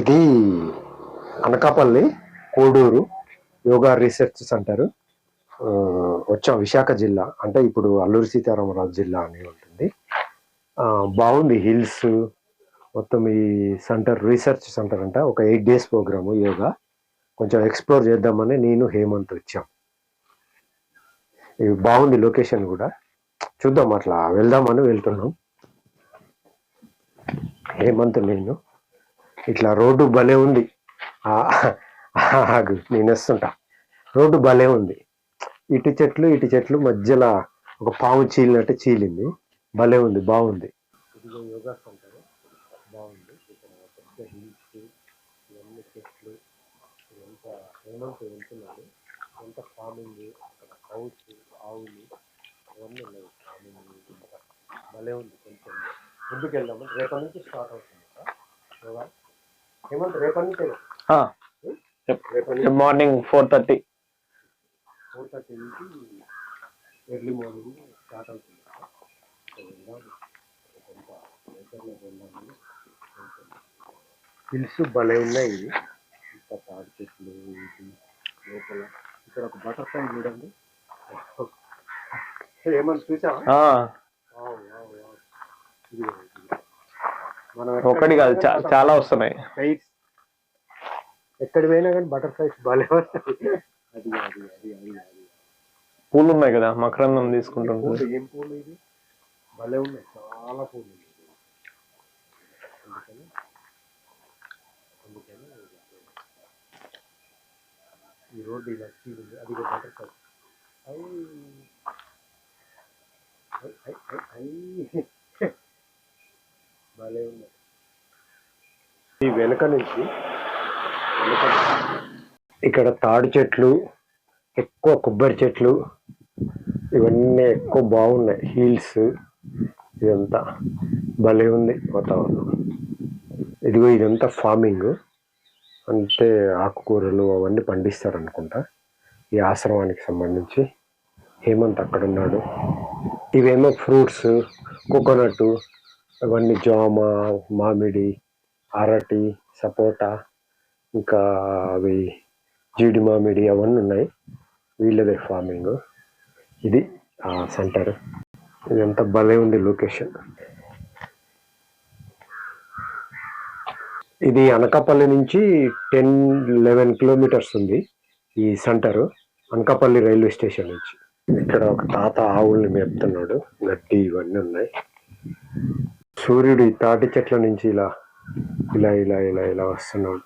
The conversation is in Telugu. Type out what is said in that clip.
ఇది Anakapalli Koduru yoga research centre. వచ్చాం విశాఖ జిల్లా. అంటే ఇప్పుడు అల్లూరి సీతారామరాజు జిల్లా అని ఉంటుంది. బాగుంది హిల్స్. మొత్తం ఈ సెంటర్ రీసెర్చ్ సెంటర్ అంట. ఒక ఎయిట్ డేస్ ప్రోగ్రాము యోగా. కొంచెం ఎక్స్ప్లోర్ చేద్దామని నేను హేమంత్ వచ్చాం. ఇది బాగుంది లొకేషన్ కూడా. చూద్దాం అట్లా వెళ్దామని వెళ్తున్నాం. హేమంత్ నేను. ఇట్లా రోడ్డు భలే ఉంది. ఆ, ఆగు, నేను వస్తుంటా. రోడ్డు భలే ఉంది. ఇటు చెట్లు ఇటు చెట్లు మధ్యలో ఒక పాము చీలినట్టు చీలింది. భలే ఉంది బాగుంది. యోగా బాగుంది. ఇవన్నీ చెట్లు ఎంత ఫార్మింగ్ అక్కడ కౌస్ ఆవులు ఇవన్నీ ఉన్నాయి ఫార్మింగ్ భలే ఉంది కొంచెం ముందుకు వెళ్దాము రేపటి నుంచి స్టార్ట్ అవుతుంది యోగా. రేపటి morning four thirty. Four thirty నుంచి ఎర్లీ మార్నింగ్ స్టార్ట్ అవుతుంది. హిల్స్ భలే ఉన్నాయి ఇది తాడి చెట్లు ఇది లోపల. ఇక్కడ ఒక బటర్ఫ్లై చూడండి. ఏమన్నా చూసావా? Wow, wow, wow. ఇదిగో, ఇదిగో. మనం ఎక్కడ ఒకటి కాదు చాలా వస్తున్నాయి. ఎక్కడ పోయినా కానీ బటర్ఫ్లైస్ భలే వస్తాయి. అది అది అది అది అది. పూలు ఉన్నాయి కదా మకరందం తీసుకుంటుంటారు పూలు ఏం పూలు ఇది? భలే ఉన్నాయి చాలా పూలు ఈ రోడ్డు ఇలా చీలింది అది బటర్ఫ్లై అయ్యి ఐ, ఐ, ఐ, ఐ. భలే ఉన్నాయి. ఈ వెనక నుంచి ఇక్కడ తాడి చెట్లు ఎక్కువ కొబ్బరి చెట్లు ఇవన్నీ ఎక్కువ బాగున్నాయి. హీల్స్ ఇదంతా భలే ఉంది వాతావరణం. ఇదిగో ఇదంతా ఫార్మింగ్ అంటే ఆకుకూరలు అవన్నీ పండిస్తారు అనుకుంటా ఈ ఆశ్రమానికి సంబంధించి హేమంత్ అక్కడ ఉన్నాడు ఇవేమో ఫ్రూట్స్ కోకోనట్ అవన్నీ జామ మామిడి అరటి సపోటా ఇంకా అవి జీడి మామిడి అవన్నీ ఉన్నాయి. వీళ్ళదే ఫార్మింగ్. ఇది ఆ సెంటర్. ఇదంతా భలే ఉంది లొకేషన్. ఇది అనకాపల్లి నుంచి టెన్ లెవెన్ కిలోమీటర్స్ ఉంది ఈ సెంటర్. అనకాపల్లి రైల్వే స్టేషన్ నుంచి. ఇక్కడ ఒక తాత ఆవుల్ని మేపుతున్నాడు. గడ్డి ఇవన్నీ ఉన్నాయి. సూర్యుడు ఈ తాటి చెట్ల నుంచి ఇలా ఇలా ఇలా ఇలా ఇలా వస్తున్నాడు